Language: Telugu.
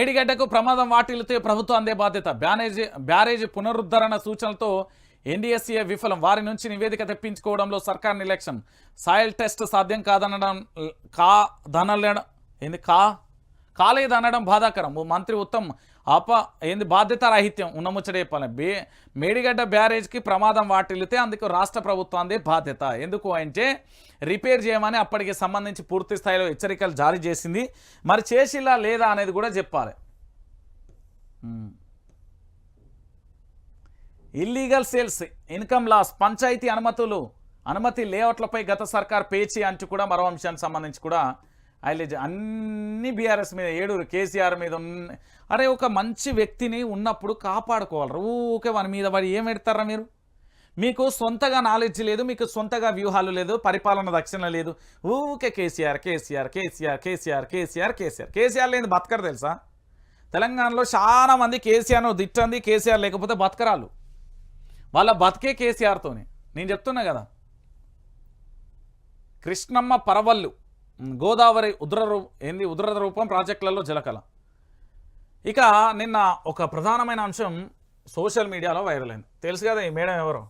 ఏడిగడ్డకు ప్రమాదం వాటిల్లితే ప్రభుత్వం అందే బాధ్యత. బ్యానేజీ బ్యారేజీ పునరుద్ధరణ సూచనలతో ఎన్డీఎస్ఏ విఫలం. వారి నుంచి నివేదిక తెప్పించుకోవడంలో సర్కార్ నిర్లక్ష్యం. సాయిల్ టెస్ట్ సాధ్యం కాదనడం కాదనడం ఏంది? కా కాలేదనడం బాధాకరం. ఓ మంత్రి ఉత్తమ్ అప ఏంది బాధ్యత రాహిత్యం ఉన్న ముచ్చట చెప్పాలి. బే మేడిగడ్డ బ్యారేజ్కి ప్రమాదం వాటిల్లితే అందుకు రాష్ట్ర ప్రభుత్వాందే బాధ్యత. ఎందుకు అంటే రిపేర్ చేయమని అప్పటికి సంబంధించి పూర్తి స్థాయిలో హెచ్చరికలు జారీ చేసింది. మరి చేసిలా లేదా అనేది కూడా చెప్పాలి. Illegal sales income loss panchayati అనుమతులు అనుమతి లేఅవుట్లపై గత సర్కార్ పేచి అంటూ కూడా మరో అంశానికి సంబంధించి కూడా హైలైట్ అన్ని బీఆర్ఎస్ మీద ఏడూరు కేసీఆర్ మీద అరే ఒక మంచి వ్యక్తిని ఉన్నప్పుడు కాపాడుకోవాలి. ఊకే వాని మీద వాడు ఏం పెడతారా మీరు? మీకు సొంతగా నాలెడ్జ్ లేదు మీకు సొంతగా వ్యూహాలు లేదు పరిపాలన దక్షిణ లేదు. ఊకే కేసీఆర్ కేసీఆర్ కేసీఆర్ కేసీఆర్ కేసీఆర్ కేసీఆర్. కేసీఆర్ లేని బతకరు తెలుసా? తెలంగాణలో చాలా మంది కేసీఆర్ను దిట్టంది కేసీఆర్ లేకపోతే బతకరాలు వాళ్ళ బతికే కేసీఆర్తోనే. నేను చెప్తున్నా కదా. కృష్ణమ్మ పరవళ్ళు. గోదావరి ఉద్ర ఏంది ఉద్ర రూపం ప్రాజెక్టులలో జలకళ ఇక నిన్న ఒక ప్రధానమైన అంశం సోషల్ మీడియాలో వైరల్ అయింది. తెలుసు కదా ఈ మేడం ఎవరో?